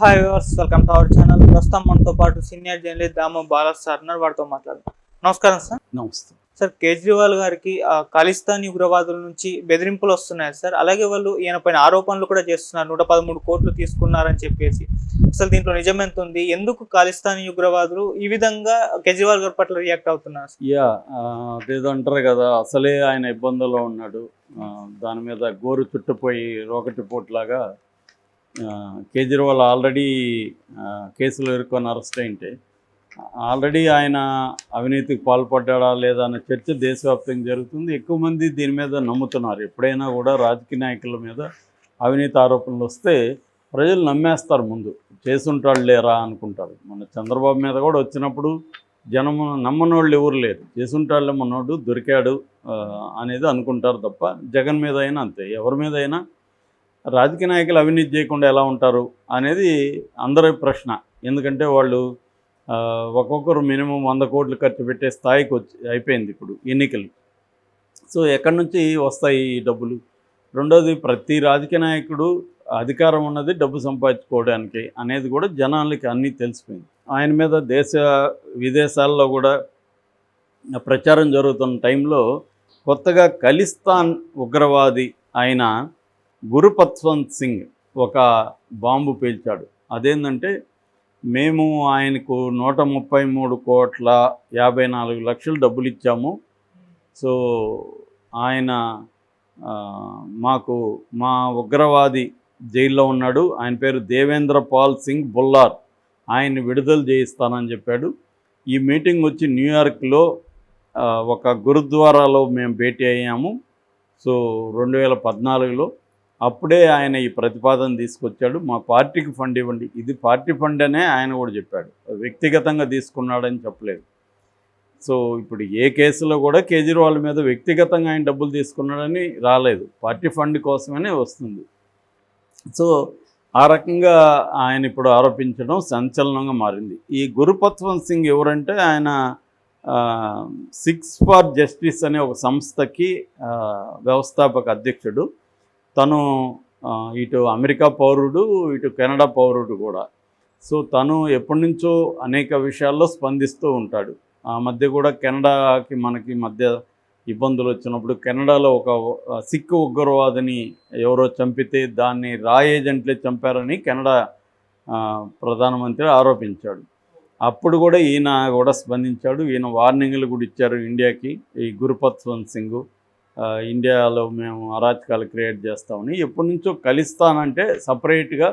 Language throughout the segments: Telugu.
Hi viewers welcome to our channel ప్రస్తుతం మనతో పాటు senior journalist Dama Bala sir ఉన్నారు. వారితో మాట్లాడదాం. నమస్కారం సార్ నమస్తే. సార్ కేజ్రీవాల్ గారికి ఆ, ఖలిస్తాన్ ఉగ్రవాదుల నుంచి బెదిరింపులు వస్తున్నాయి సార్ అలాగే వాళ్ళు ఈయన పైన ఆరోపణలు కూడా చేస్తున్నారు. నూట పదమూడు కోట్లు తీసుకున్నారని చెప్పేసి. అసలు దీంట్లో నిజం ఎంత ఉంది? ఎందుకు ఖలిస్తానీ ఉగ్రవాదులు ఈ విధంగా కేజ్రీవాల్ గారి పట్ల రియాక్ట్ అవుతున్నారు? యా అదేదో అంటారు కదా అసలే ఆయన ఇబ్బందుల్లో ఉన్నాడు. దాని మీద గోరు చుట్టుపోయి రోకటి పోట్లాగా కేజ్రీవాల్ ఆల్రెడీ కేసులో కేసులు ఎదుర్కొని అరెస్ట్ అయింటే ఆల్రెడీ ఆయన అవినీతికి పాల్పడ్డా లేదా అన్న చర్చ దేశవ్యాప్తంగా జరుగుతుంది. ఎక్కువ మంది దీని మీద నమ్ముతున్నారు. ఎప్పుడైనా కూడా రాజకీయ నాయకుల మీద అవినీతి ఆరోపణలు వస్తే ప్రజలు నమ్మేస్తారు ముందు. చేసుంటాడు లేరా అనుకుంటారు. మన చంద్రబాబు మీద కూడా వచ్చినప్పుడు జనము నమ్మనోళ్ళు ఎవరు లేరు. చేసుంటాళ్ళే మనోడు దొరికాడు అనేది అనుకుంటారు తప్ప జగన్ మీద అయినా అంతే. ఎవరి మీద అయినా రాజకీయ నాయకులు అవినీతి చేయకుండా ఎలా ఉంటారు అనేది అందరి ప్రశ్న. ఎందుకంటే వాళ్ళు ఒక్కొక్కరు మినిమం వంద కోట్లు ఖర్చు పెట్టే స్థాయికి వచ్చి అయిపోయింది ఇప్పుడు ఎన్నికలు. సో ఎక్కడి నుంచి వస్తాయి ఈ డబ్బులు? రెండోది ప్రతి రాజకీయ నాయకుడు అధికారం ఉన్నది డబ్బు సంపాదించుకోవడానికి అనేది కూడా జనాలకి అన్నీ తెలిసిపోయింది. ఆయన మీద దేశ విదేశాల్లో కూడా ప్రచారం జరుగుతున్న టైంలో కొత్తగా ఖలిస్తాన్ ఉగ్రవాది అయిన గురుపత్వంత్ సింగ్ ఒక బాంబు పేల్చాడు. అదేంటంటే మేము ఆయనకు నూట ముప్పై మూడు కోట్ల యాభై నాలుగు లక్షలు డబ్బులు ఇచ్చాము. సో ఆయన మాకు మా ఉగ్రవాది జైల్లో ఉన్నాడు. ఆయన పేరు దేవేంద్ర పాల్ సింగ్ బుల్లార్. ఆయన్ని విడుదల చేయిస్తానని చెప్పాడు. ఈ మీటింగ్ వచ్చి న్యూయార్క్లో ఒక గురుద్వారాలో మేము భేటీ అయ్యాము. సో రెండు వేల పద్నాలుగులో అప్పుడే ఆయన ఈ ప్రతిపాదన తీసుకొచ్చాడు. మా పార్టీకి ఫండ్ ఇవ్వండి. ఇది పార్టీ ఫండ్ అనే ఆయన కూడా చెప్పాడు. వ్యక్తిగతంగా తీసుకున్నాడని చెప్పలేదు. సో ఇప్పుడు ఏ కేసులో కూడా కేజ్రీవాల్ మీద వ్యక్తిగతంగా ఆయన డబ్బులు తీసుకున్నాడని రాలేదు. పార్టీ ఫండ్ కోసమనే వస్తుంది. సో ఆ రకంగా ఆయన ఇప్పుడు ఆరోపించడం సంచలనంగా మారింది. ఈ గురుపత్వం సింగ్ ఎవరంటే ఆయన సిక్స్ ఫార్ జస్టిస్ అనే ఒక సంస్థకి వ్యవస్థాపక అధ్యక్షుడు. తను ఇటు అమెరికా పౌరుడు ఇటు కెనడా పౌరుడు కూడా. సో తను ఎప్పటి నుంచో అనేక విషయాల్లో స్పందిస్తూ ఉంటాడు. ఆ మధ్య కూడా కెనడాకి మనకి మధ్య ఇబ్బందులు వచ్చినప్పుడు కెనడాలో ఒక సిక్కు ఉగ్రవాదిని ఎవరో చంపితే దాన్ని రా ఏజెంట్లే చంపారని కెనడా ప్రధానమంత్రి ఆరోపించాడు. అప్పుడు కూడా ఈయన కూడా స్పందించాడు. ఈయన వార్నింగ్లు కూడా ఇచ్చారు ఇండియాకి ఈ గురుపత్వంత్ సింగ్. ఇండియాలో మేము అరాచకాలు క్రియేట్ చేస్తామని ఎప్పటి నుంచో కలిస్తానంటే సపరేట్గా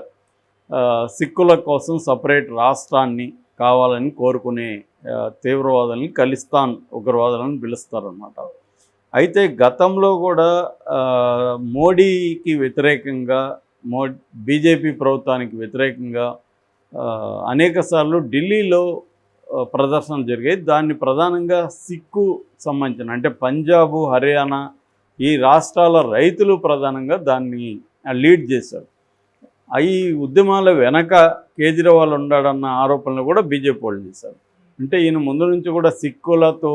సిక్కుల కోసం సపరేట్ రాష్ట్రాన్ని కావాలని కోరుకునే తీవ్రవాదుల్ని ఖలిస్తాన్ ఉగ్రవాదులను పిలుస్తారనమాట అయితే గతంలో కూడా మోడీకి వ్యతిరేకంగా మో బీజేపీ ప్రభుత్వానికి వ్యతిరేకంగా అనేకసార్లు ఢిల్లీలో ప్రదర్శనలు జరిగాయి దాన్ని ప్రధానంగా సిక్కు సంబంధించిన అంటే పంజాబ్ హర్యానా ఈ రాష్ట్రాల రైతులు ప్రధానంగా దాన్ని లీడ్ చేశారు. ఈ ఉద్యమాల వెనక కేజ్రీవాల్ ఉన్నాడన్న ఆరోపణలు కూడా బీజేపీ వాళ్ళు చేశారు. అంటే ఈయన ముందు నుంచి కూడా సిక్కులతో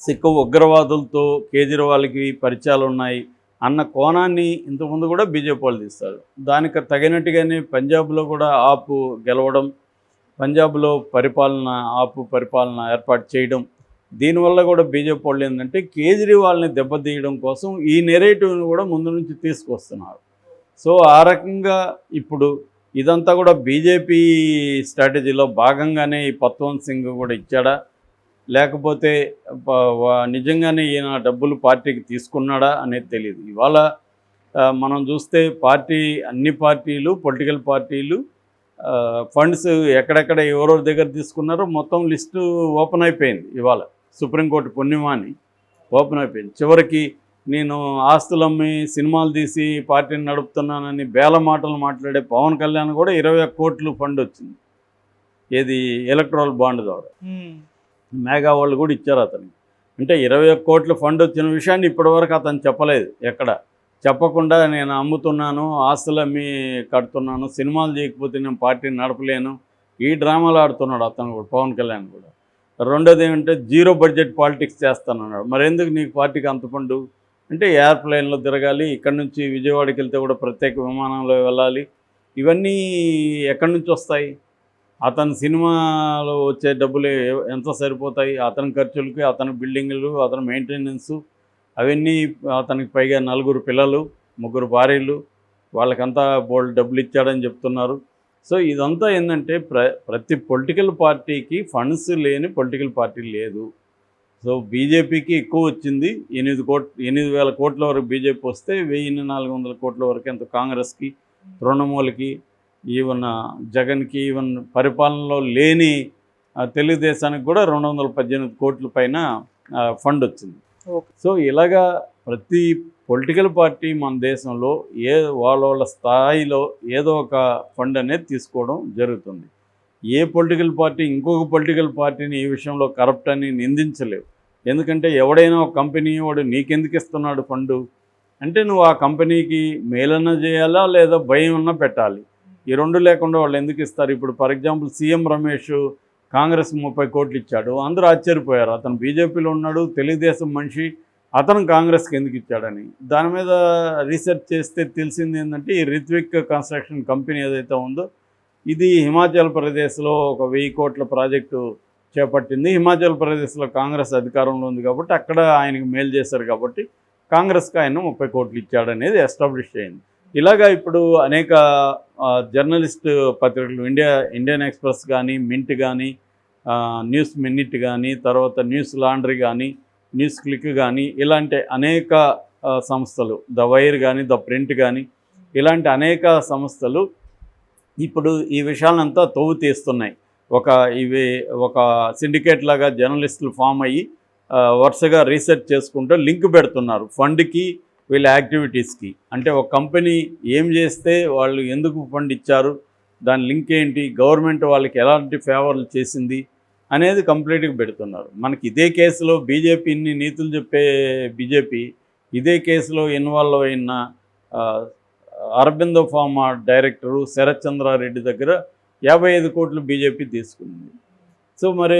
సిక్కు ఉగ్రవాదులతో కేజ్రీవాల్కి పరిచయాలు ఉన్నాయి అన్న కోణాన్ని ఇంతకుముందు కూడా బీజేపీ వాళ్ళు తీస్తారు దానికి తగినట్టుగానే పంజాబ్లో కూడా ఆపు గెలవడం పంజాబ్లో పరిపాలన ఆపు పరిపాలన ఏర్పాటు చేయడం దీనివల్ల కూడా బీజేపీ వాళ్ళు ఏంటంటే కేజ్రీవాల్ని దెబ్బతీయడం కోసం ఈ నెరేటివ్ని కూడా ముందు నుంచి తీసుకొస్తున్నారు. సో ఆ రకంగా ఇప్పుడు ఇదంతా కూడా బీజేపీ స్ట్రాటజీలో భాగంగానే ఈ పత్వంత్ సింగ్ కూడా ఇచ్చాడా? లేకపోతే నిజంగానే ఈయన డబ్బులు పార్టీకి తీసుకున్నాడా అనేది తెలియదు ఇవాళ మనం చూస్తే పార్టీ అన్ని పార్టీలు పొలిటికల్ పార్టీలు ఫండ్స్ ఎక్కడెక్కడ ఎవరెవరి దగ్గర తీసుకున్నారో మొత్తం లిస్టు ఓపెన్ అయిపోయింది ఇవాళ. సుప్రీంకోర్టు పుణ్యమాని ఓపెన్ అయిపోయింది. చివరికి నేను ఆస్తులు అమ్మి సినిమాలు తీసి పార్టీని నడుపుతున్నానని బేల మాటలు మాట్లాడే పవన్ కళ్యాణ్ కూడా ఇరవై కోట్లు ఫండ్ వచ్చింది. ఏది? ఎలక్ట్రల్ బాండ్ ద్వారా. మేఘా వాళ్ళు కూడా ఇచ్చారు అతనికి. అంటే ఇరవై కోట్ల ఫండ్ వచ్చిన విషయాన్ని ఇప్పటివరకు అతను చెప్పలేదు ఎక్కడ. చెప్పకుండా నేను అమ్ముతున్నాను ఆస్తులు అమ్మి కడుతున్నాను సినిమాలు చేయకపోతే నేను పార్టీని నడపలేను. ఈ డ్రామాలు ఆడుతున్నాడు అతను కూడా పవన్ కళ్యాణ్ కూడా. రెండోది ఏమంటే జీరో బడ్జెట్ పాలిటిక్స్ చేస్తానన్నాడు. మరి ఎందుకు నీకు పార్టీకి అంత పండు? అంటే ఎయిర్ప్లేన్లో తిరగాలి ఇక్కడ నుంచి విజయవాడకి వెళ్తే కూడా ప్రత్యేక విమానంలో వెళ్ళాలి. ఇవన్నీ ఎక్కడి నుంచి వస్తాయి? అతని సినిమాలో వచ్చే డబ్బులు ఎంత సరిపోతాయి? అతని ఖర్చులకి అతని బిల్డింగ్లు అతని మెయింటెనెన్స్ అవన్నీ అతనికి పైగా నలుగురు పిల్లలు ముగ్గురు భార్యలు వాళ్ళకంతా బోల్డ్ డబ్బులు ఇచ్చాడని చెప్తున్నారు. సో ఇదంతా ఏంటంటే ప్ర ప్రతి పొలిటికల్ పార్టీకి ఫండ్స్ లేని పొలిటికల్ పార్టీ లేదు. సో బీజేపీకి ఎక్కువ వచ్చింది. ఎనిమిది కోట్ ఎనిమిది వేల కోట్ల వరకు బీజేపీ వస్తే వెయ్యి నాలుగు వందల కోట్ల వరకు ఎంత కాంగ్రెస్కి తృణమూలకి ఈవెన్ జగన్కి ఈవెన్ పరిపాలనలో లేని తెలుగుదేశానికి కూడా రెండు వందల పద్దెనిమిది కోట్ల పైన ఫండ్ వచ్చింది. సో ఇలాగా ప్రతి పొలిటికల్ పార్టీ మన దేశంలో ఏ వాళ్ళ వాళ్ళ స్థాయిలో ఏదో ఒక ఫండ్ అనేది తీసుకోవడం జరుగుతుంది. ఏ పొలిటికల్ పార్టీ ఇంకొక పొలిటికల్ పార్టీని ఈ విషయంలో కరప్ట్ అని నిందించలేవు. ఎందుకంటే ఎవడైనా ఒక కంపెనీ వాడు నీకెందుకు ఇస్తున్నాడు ఫండు? అంటే నువ్వు ఆ కంపెనీకి మేలన్నా చేయాలా లేదా భయం అన్నా పెట్టాలి. ఈ రెండు లేకుండా వాళ్ళు ఎందుకు ఇస్తారు? ఇప్పుడు for example CM Ramesh Congress ముప్పై కోట్లు ఇచ్చాడు. అందరూ ఆశ్చర్యపోయారు. అతను బీజేపీలో ఉన్నాడు తెలుగుదేశం మనిషి అతను కాంగ్రెస్కి ఎందుకు ఇచ్చాడని. దాని మీద రీసెర్చ్ చేస్తే తెలిసింది ఏంటంటే ఈ రిత్విక్ కన్స్ట్రక్షన్ కంపెనీ ఏదైతే ఉందో ఇది హిమాచల్ ప్రదేశ్లో ఒక వెయ్యి కోట్ల ప్రాజెక్టు చేపట్టింది. హిమాచల్ ప్రదేశ్లో కాంగ్రెస్ అధికారంలో ఉంది కాబట్టి అక్కడ ఆయనకు మేలు చేశారు కాబట్టి కాంగ్రెస్కి ఆయన ముప్పై కోట్లు ఇచ్చాడనేది ఎస్టాబ్లిష్ అయింది. ఇలాగా ఇప్పుడు అనేక జర్నలిస్ట్ పత్రికలు ఇండియా ఇండియన్ ఎక్స్ప్రెస్ కానీ మింట్ కానీ న్యూస్ మినిట్ కానీ తర్వాత న్యూస్ లాండ్రీ కానీ న్యూస్ క్లిక్ కానీ ఇలాంటి అనేక సంస్థలు ద వైర్ కానీ ద ప్రింట్ కానీ ఇలాంటి అనేక సంస్థలు ఇప్పుడు ఈ విషయాలంతా తవ్వు తీస్తున్నాయి. ఒక ఇవి ఒక సిండికేట్ లాగా జర్నలిస్టులు ఫామ్ అయ్యి వరుసగా రీసెర్చ్ చేసుకుంటూ లింక్ పెడుతున్నారు ఫండ్కి వీళ్ళ యాక్టివిటీస్కి. అంటే ఒక కంపెనీ ఏం చేస్తే వాళ్ళు ఎందుకు ఫండ్ ఇచ్చారు దాని లింక్ ఏంటి గవర్నమెంట్ వాళ్ళకి ఎలాంటి ఫేవర్లు చేసింది అనేది కంప్లీట్గా పెడుతున్నారు. మనకి ఇదే కేసులో బీజేపీ ఇన్ని నీతులు చెప్పే బీజేపీ ఇదే కేసులో ఇన్వాల్వ్ అయిన అరబిందో ఫార్మా డైరెక్టరు శరత్ చంద్రారెడ్డి దగ్గర యాభై ఐదు కోట్లు బీజేపీ తీసుకుంది. సో మరి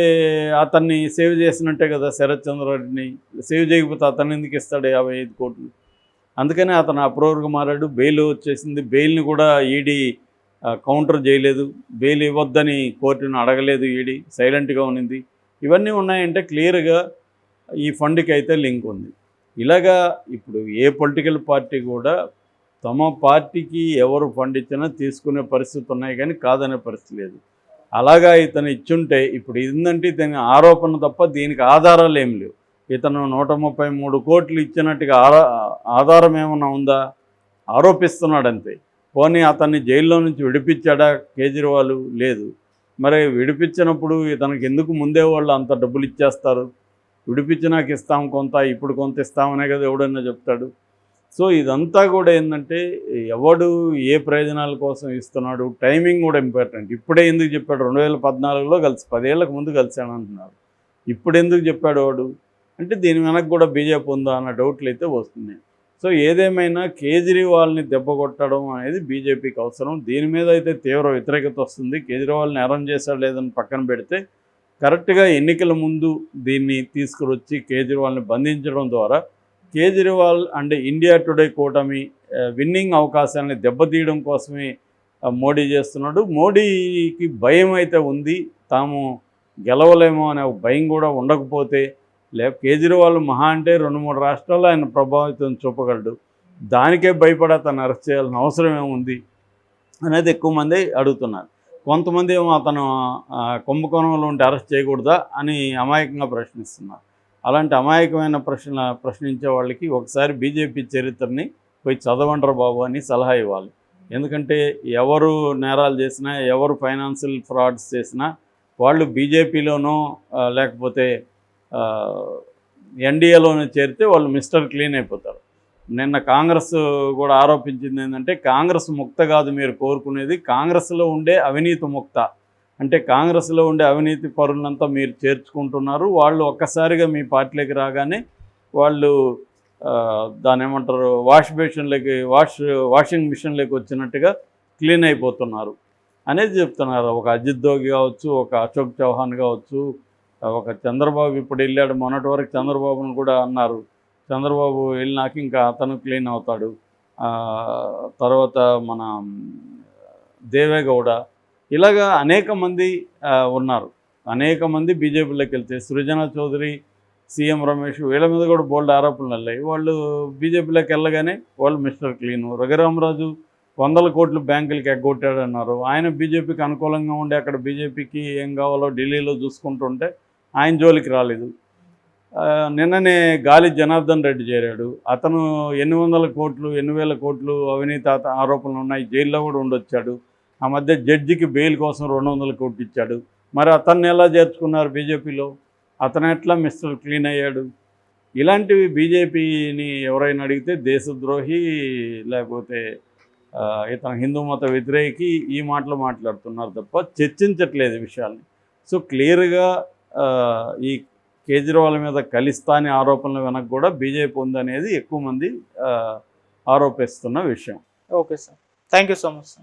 అతన్ని సేవ్ చేసినట్టే కదా శరత్ చంద్రారెడ్డిని సేవ్ చేయకపోతే అతను ఎందుకు ఇస్తాడు యాభై ఐదు కోట్లు? అందుకనే అతను అప్రూవర్గా మారాడు. బెయిల్ వచ్చేసింది. బెయిల్ని కూడా ఈడీ కౌంటర్ చేయలేదు బెయిల్ ఇవ్వద్దని కోర్టును అడగలేదు ఈడీ సైలెంట్గా ఉన్నింది. ఇవన్నీ ఉన్నాయంటే క్లియర్గా ఈ ఫండ్కి అయితే లింక్ ఉంది. ఇలాగా ఇప్పుడు ఏ పొలిటికల్ పార్టీ కూడా తమ పార్టీకి ఎవరు ఫండ్ ఇచ్చినా తీసుకునే పరిస్థితి ఉన్నాయి కానీ కాదనే పరిస్థితి లేదు. అలాగా ఇతను ఇచ్చుంటే ఇప్పుడు ఏంటంటే ఇతని ఆరోపణ తప్ప దీనికి ఆధారాలు ఏం లేవు. ఇతను నూట ముప్పై మూడు కోట్లు ఇచ్చినట్టుగా ఆధారం ఏమైనా ఉందా? ఆరోపిస్తున్నాడంతే. పోనీ అతన్ని జైల్లో నుంచి విడిపించాడా కేజ్రీవాల్? లేదు. మరి విడిపించినప్పుడు ఇతనికి ఎందుకు ముందే వాళ్ళు అంత డబ్బులు ఇచ్చేస్తారు? విడిపించినాక ఇస్తాం కొంత ఇప్పుడు కొంత ఇస్తామనే కదా ఎవడన్నా చెప్తాడు. సో ఇదంతా కూడా ఏంటంటే ఎవడు ఏ ప్రయోజనాల కోసం ఇస్తున్నాడు? టైమింగ్ కూడా ఇంపార్టెంట్. ఇప్పుడే ఎందుకు చెప్పాడు? రెండు వేల పద్నాలుగులో కలిసి పదేళ్ళకు ముందు కలిశాను అంటున్నారు ఇప్పుడు ఎందుకు చెప్పాడు వాడు? అంటే దీని వెనక్కి కూడా బీజేపీ ఉందా అన్న డౌట్లు అయితే వస్తున్నాయి. సో ఏదేమైనా కేజ్రీవాల్ని దెబ్బ కొట్టడం అనేది బీజేపీకి అవసరం. దీని మీద అయితే తీవ్ర వ్యతిరేకత వస్తుంది. కేజ్రీవాల్ని అరెంజ్ చేశాడు లేదని పక్కన పెడితే కరెక్ట్గా ఎన్నికల ముందు దీన్ని తీసుకువచ్చి కేజ్రీవాల్ని బంధించడం ద్వారా కేజ్రీవాల్ అండ్ ఇండియా టుడే కూటమి విన్నింగ్ అవకాశాన్ని దెబ్బతీయడం కోసమే మోడీ చేస్తున్నాడు. మోడీకి భయం అయితే ఉంది. తాము గెలవలేమో అనే భయం కూడా ఉండకపోతే లే కేజ్రీవాల్ మహా అంటే రెండు మూడు రాష్ట్రాల్లో ఆయన ప్రభావితం చూపగలడు. దానికే భయపడ అతను అరెస్ట్ చేయాల్సిన అవసరం ఏముంది అనేది ఎక్కువ మంది అడుగుతున్నారు. కొంతమంది ఏమో అతను కుంభకోణంలో ఉంటే అరెస్ట్ చేయకూడదా అని అమాయకంగా ప్రశ్నిస్తున్నారు. అలాంటి అమాయకమైన ప్రశ్న ప్రశ్నించే వాళ్ళకి ఒకసారి బీజేపీ చరిత్రని పోయి చదవండరు బాబు అని సలహా ఇవ్వాలి. ఎందుకంటే ఎవరు నేరాలు చేసినా ఎవరు ఫైనాన్షియల్ ఫ్రాడ్స్ చేసినా వాళ్ళు బీజేపీలోనో లేకపోతే ఎన్డీఏలోనే చేరితే వాళ్ళు మిస్టర్ క్లీన్ అయిపోతారు. నిన్న కాంగ్రెస్ కూడా ఆరోపించింది ఏంటంటే కాంగ్రెస్ ముక్త కాదు మీరు కోరుకునేది కాంగ్రెస్లో ఉండే అవినీతి ముక్త. అంటే కాంగ్రెస్లో ఉండే అవినీతి పరులంతా మీరు చేర్చుకుంటున్నారు వాళ్ళు ఒక్కసారిగా మీ పార్టీలోకి రాగానే వాళ్ళు దాని ఏమంటారు వాష్ బేషన్లోకి వాష్ వాషింగ్ మిషన్లోకి వచ్చినట్టుగా క్లీన్ అయిపోతున్నారు. అనేది చెప్తున్నారు. ఒక అజిత్ దోగి కావచ్చు ఒక అశోక్ చౌహాన్ కావచ్చు ఒక చంద్రబాబు ఇప్పుడు వెళ్ళాడు మొన్నటి వరకు చంద్రబాబును కూడా అన్నారు. చంద్రబాబు వెళ్ళినాక ఇంకా అతను క్లీన్ అవుతాడు. తర్వాత మన దేవేగౌడ ఇలాగా అనేక మంది ఉన్నారు. అనేక మంది బీజేపీలోకి వెళ్తే సృజన చౌదరి సీఎం రమేష్ వీళ్ళ మీద కూడా బోల్డ్ ఆరోపణలు వెళ్ళాయి వాళ్ళు బీజేపీలోకి వెళ్ళగానే వాళ్ళు మిస్టర్ క్లీన్ రఘురామరాజు వందల కోట్లు బ్యాంకులకి ఎగ్గొట్టాడన్నారు. ఆయన బీజేపీకి అనుకూలంగా ఉండి అక్కడ బీజేపీకి ఏం కావాలో ఢిల్లీలో చూసుకుంటుంటే ఆయన జోలికి రాలేదు. నిన్ననే గాలి జనార్దన్ రెడ్డి చేరాడు. అతను ఎన్ని వందల కోట్లు ఎన్ని వేల కోట్లు అవినీతి ఆరోపణలు ఉన్నాయి. జైల్లో కూడా ఉండొచ్చాడు. ఆ మధ్య జడ్జికి బెయిల్ కోసం రెండు వందల కోట్లు ఇచ్చాడు. మరి అతన్ని ఎలా చేర్చుకున్నారు బీజేపీలో? అతను ఎట్లా మిస్టర్ క్లీన్ అయ్యాడు? ఇలాంటివి బీజేపీని ఎవరైనా అడిగితే దేశద్రోహి లేకపోతే ఇతను హిందూ మత వ్యతిరేకి ఈ మాటలు మాట్లాడుతున్నారు తప్ప చర్చించట్లేదు విషయాల్ని. సో క్లియర్గా ఈ కేజ్రీవాల్ మీద కలిస్తాని ఆరోపణలు వెనక కూడా బీజేపీ ఉందనేది ఎక్కువ మంది ఆరోపిస్తున్న విషయం. Okay sir. Thank you so much sir